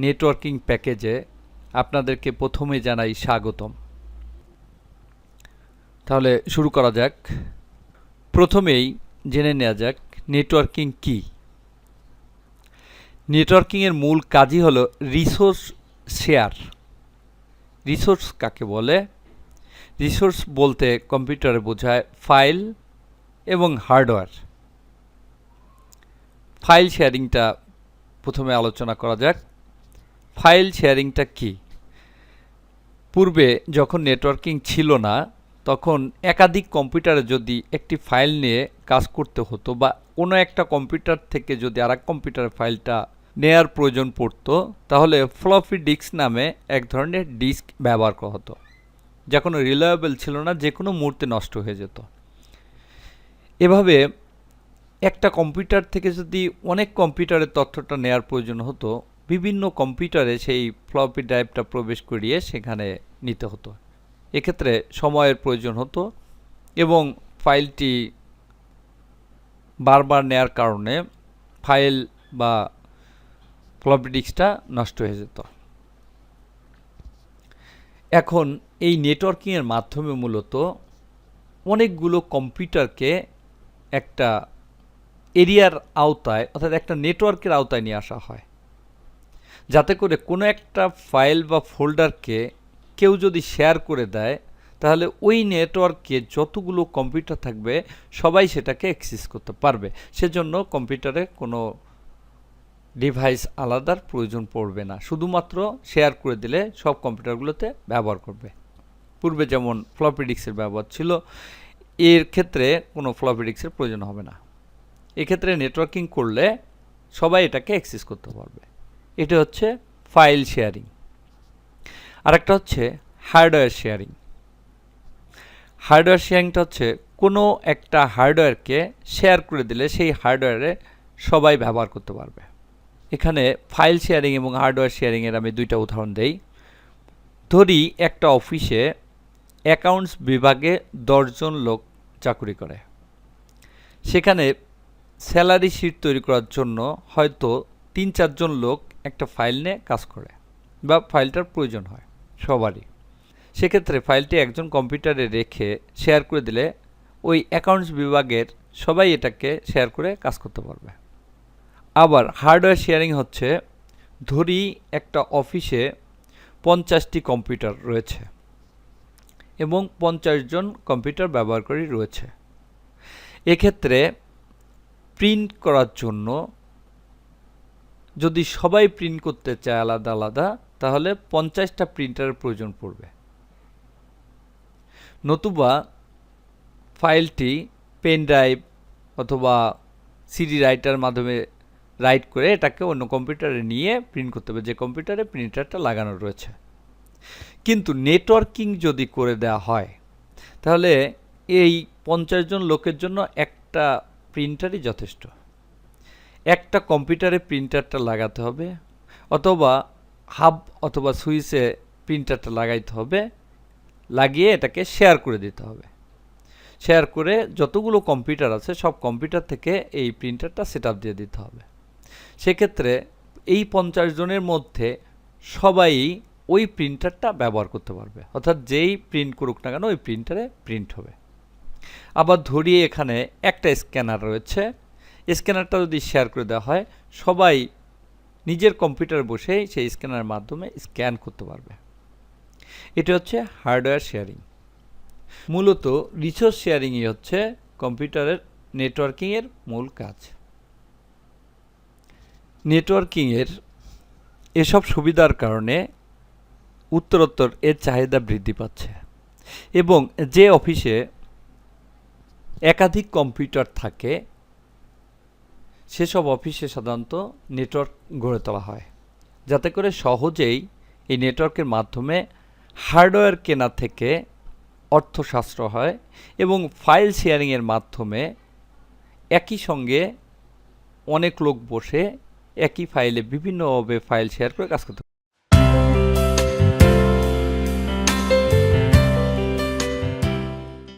Networking প্যাকেজে আপনাদেরকে প্রথমে জানাই স্বাগতম। তাহলে শুরু করা যাক। প্রথমেই জেনে নেওয়া যাক নেটওয়ার্কিং কি। নেটওয়ার্কিংয়ের মূল কাজই হলো রিসোর্স শেয়ার। রিসোর্স কাকে বলে? রিসোর্স বলতে কম্পিউটারে বোঝায় ফাইল এবং হার্ডওয়্যার। ফাইল শেয়ারিংটা প্রথমে আলোচনা করা যাক। ফাইল শেয়ারিংটা কি? পূর্বে যখন নেটওয়ার্কিং ছিল না, তখন একাধিক কম্পিউটারে যদি একটি ফাইল নিয়ে কাজ করতে হতো বা কোনো একটা কম্পিউটার থেকে যদি আর এক ফাইলটা নেয়ার প্রয়োজন পড়তো, তাহলে ফ্লপি ডিস্ক নামে এক ধরনের ডিস্ক ব্যবহার করা হতো, যা কোনো রিলায়েবল ছিল না, যে কোনো মুহূর্তে নষ্ট হয়ে যেত। এভাবে একটা কম্পিউটার থেকে যদি অনেক কম্পিউটারের তথ্যটা নেয়ার প্রয়োজন হতো বিভিন্ন কম্পিউটারে সেই ফ্লপি ড্রাইভটা প্রবেশ করিয়ে সেখানে নিতে হতো। এক্ষেত্রে সময়ের প্রয়োজন হতো এবং ফাইলটি বারবার নেয়ার কারণে ফাইল বা ফ্লপি ডিস্কটা নষ্ট হয়ে যেত। এখন এই নেটওয়ার্কিংয়ের মাধ্যমে মূলত অনেকগুলো কম্পিউটারকে একটা এরিয়ার আওতায় অর্থাৎ একটা নেটওয়ার্কের আওতায় নিয়ে আসা হয়। যাতে করে কোনো একটা ফাইল বা ফোল্ডারকে কেউ যদি শেয়ার করে দেয়, তাহলে ওই নেটওয়ার্কে যতগুলো কম্পিউটার থাকবে, সবাই সেটাকে অ্যাক্সেস করতে পারবে। সেজন্য কম্পিউটারে কোনো ডিভাইস আলাদার প্রয়োজন পড়বে না। শুধুমাত্র শেয়ার করে দিলে সব কম্পিউটারগুলোতে ব্যবহার করবে। পূর্বে যেমন ফ্লপি ডিস্কের ব্যবহার ছিল, এর ক্ষেত্রে কোনো ফ্লপি ডিস্কের প্রয়োজন হবে না। এক্ষেত্রে নেটওয়ার্কিং করলে সবাই এটাকে অ্যাক্সেস করতে পারবে। এটা হচ্ছে ফাইল শেয়ারিং আরেকটা হচ্ছে হার্ডওয়্যার শেয়ারিং হার্ডওয়্যার শেয়ারিংটা হচ্ছে কোনো একটা হার্ডওয়্যারকে শেয়ার করে দিলে সেই হার্ডওয়্যারে সবাই ব্যবহার করতে পারবে। এখানে ফাইল শেয়ারিং এবং হার্ডওয়্যার শেয়ারিংয়ের আমি দুইটা উদাহরণ দেই। ধরি একটা অফিসে অ্যাকাউন্টস বিভাগে দশজন লোক চাকরি করে। সেখানে স্যালারি শিট তৈরি করার জন্য হয়তো তিন চারজন লোক একটা ফাইল নিয়ে কাজ করে বা ফাইলটার প্রয়োজন হয় সবারই। সেক্ষেত্রে ফাইলটি একজন কম্পিউটারে রেখে শেয়ার করে দিলে ওই অ্যাকাউন্টস বিভাগের সবাই এটাকে শেয়ার করে কাজ করতে পারবে। আবার হার্ডওয়্যার শেয়ারিং হচ্ছে, ধরি একটা অফিসে পঞ্চাশটি কম্পিউটার রয়েছে এবং পঞ্চাশ জন কম্পিউটার ব্যবহারকারী রয়েছে। এক্ষেত্রে প্রিন্ট করার জন্য যদি সবাই প্রিন্ট করতে চায় আলাদা আলাদা, তাহলে পঞ্চাশটা প্রিন্টারের প্রয়োজন পড়বে। নতুবা ফাইলটি পেন ড্রাইভ অথবা সিডি রাইটার মাধ্যমে রাইট করে এটাকে অন্য কম্পিউটারে নিয়ে প্রিন্ট করতে হবে, যে কম্পিউটারে প্রিন্টারটা লাগানো রয়েছে। কিন্তু নেটওয়ার্কিং যদি করে দেওয়া হয়, তাহলে এই পঞ্চাশ জন লোকের জন্য একটা প্রিন্টারই যথেষ্ট। একটা কম্পিউটারে প্রিন্টারটা লাগাতে হবে, অথবা হাব অথবা সুইচে প্রিন্টারটা লাগাইতে হবে, লাগিয়ে এটাকে শেয়ার করে দিতে হবে। শেয়ার করে যতগুলো কম্পিউটার আছে, সব কম্পিউটার থেকে এই প্রিন্টারটা সেট দিয়ে দিতে হবে। সেক্ষেত্রে এই পঞ্চাশ জনের মধ্যে সবাই ওই প্রিন্টারটা ব্যবহার করতে পারবে, অর্থাৎ যেই প্রিন্ট করুক না কেন ওই প্রিন্টারে প্রিন্ট হবে। আবার ধরিয়ে এখানে একটা স্ক্যানার রয়েছে স্ক্যানারটা যদি শেয়ার করে দেওয়া হয়, সবাই নিজের কম্পিউটার বসেই সেই স্ক্যানারের মাধ্যমে স্ক্যান করতে পারবে। এটা হচ্ছে হার্ডওয়্যার শেয়ারিং। মূলত রিসোর্স শেয়ারিংই হচ্ছে কম্পিউটারের নেটওয়ার্কিংয়ের মূল কাজ। নেটওয়ার্কিংয়ের এসব সুবিধার কারণে উত্তরোত্তর এর চাহিদা বৃদ্ধি পাচ্ছে এবং যে অফিসে একাধিক কম্পিউটার থাকে সেসব অফিসে সাধারণত নেটওয়ার্ক গড়ে তোলা হয়। যাতে করে সহজেই এই নেটওয়ার্কের মাধ্যমে হার্ডওয়্যার কেনা থেকে অর্থশাস্ত্র হয় এবং ফাইল শেয়ারিংয়ের মাধ্যমে একই সঙ্গে অনেক লোক বসে একই ফাইলে বিভিন্নভাবে ফাইল শেয়ার করে কাজ করতে